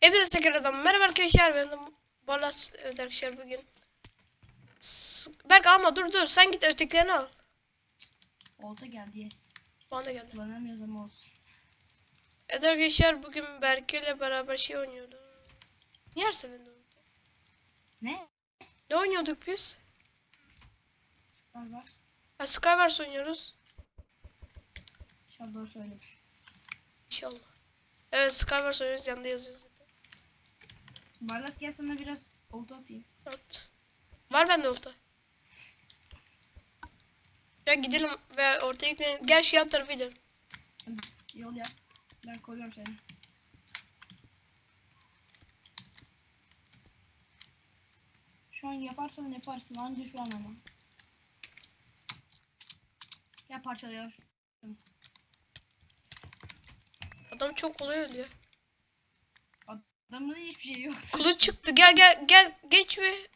Hepinize tekrardan merhaba arkadaşlar ben de Balas evet arkadaşlar bugün Berk alma dur dur sen git ötekilerini al Olta geldi yes. Bana da geldi Kullanamıyoruz ama olsun. Evet arkadaşlar bugün Berke ile beraber şey oynuyorduk Niye her seferinde? Ne? Ne oynuyorduk biz? Var. Ha Skywars oynuyoruz İnşallah doğru söyledim. İnşallah Evet Skywars oynuyoruz yanında yazıyor zaten Barlas gel sana biraz olta atayım. Evet Var bende olta Ya gidelim ve ortaya gitmeyelim Gel şu yan tarafa gidelim yol yap. Ben koruyorum seni. Şu an yaparsan yaparsın anca şu an ama. Gel parçalayalım. Adam çok kolay ölüyor Adamın hiçbir şeyi yok. Kılıç çıktı gel gel gel geç bir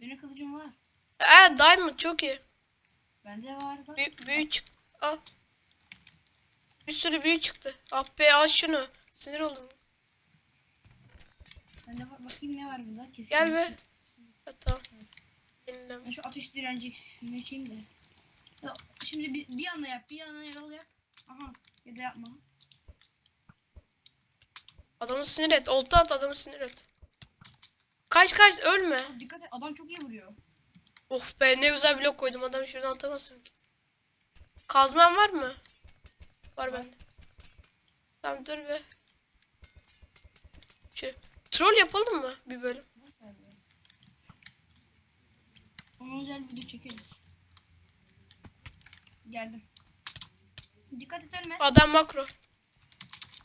Benim kılıcım var. Aa diamond çok iyi. Bende var bak. Büyü, büyü çık. Al. Bir sürü büyü çıktı. Ah be al şunu. Sinir oldum. Bende var. Bakayım ne var burada. Kesin. Gel be. Ha, tamam. Yenilem. Ben şu ateş direncini açayım da. Ya, Şimdi bir, bir yana yap, bir yana yol yap. Aha ya da yapma. Adamı sinir et. Olta at adamı sinir et. Kaç kaç ölme. Dikkat et adam çok iyi vuruyor. Of be ne güzel blok koydum. Adam şuradan atamazsın ki. Kazman var mı? Var bende. Tamam dur be. Şu troll yapalım mı bir bölüm? Onun özel video çekeriz. Geldim. Dikkat et ölme. Adam makro.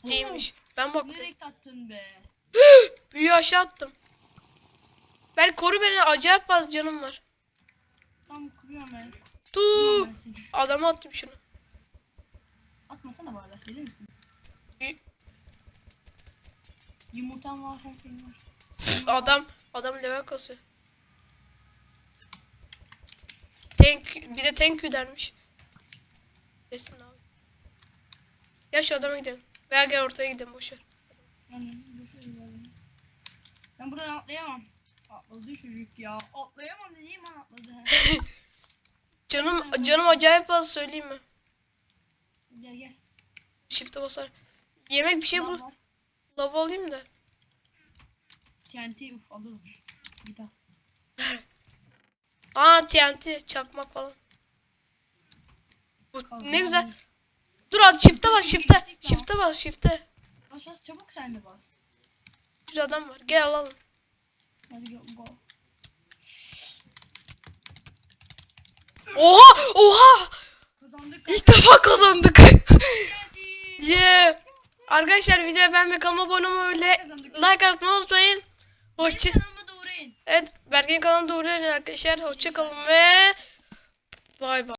Değilmiş. Ben makro. Nereye attın be? Büyü aşağı attım. Ben koru beni acayip az canım var. Tam kuruyorum ben. Tu. Adama attım şunu. Atmasana bari verir misin? Y- Yumurtam var her şeyim var. Adam adam level kasıyor. Thank bir de thank you dermiş. Desin abi. Ya şu adama gidelim. Veya gel ortaya gidelim boşver. Yani. Ben buradan atlayamam. Atladı çocuk ya. Atlayamam dediğim an atladı. Canım canım acayip az söyleyeyim mi? gel gel. Shift'e basar. Yemek bir şey Lav bul. Lava alayım da. TNT uf alırım. Bir daha. Aa TNT çakmak falan. Bu ne güzel. alırız. Dur hadi shift'e bas shift'e. Shift'e bas shift'e. Bas bas çabuk sen de bas. Güzel adam var. Gel alalım. Hadi go. Oha! Oha! Kazandık. İlk defa kazandık. Yeah. Arkadaşlar videoya beğenmeyi kanalıma abone olmayı Kazandık. like atmayı unutmayın. Hoşça da uğrayın. Evet, Berk'in kanalına doğru arkadaşlar. Hoşça kalın ve bay bay.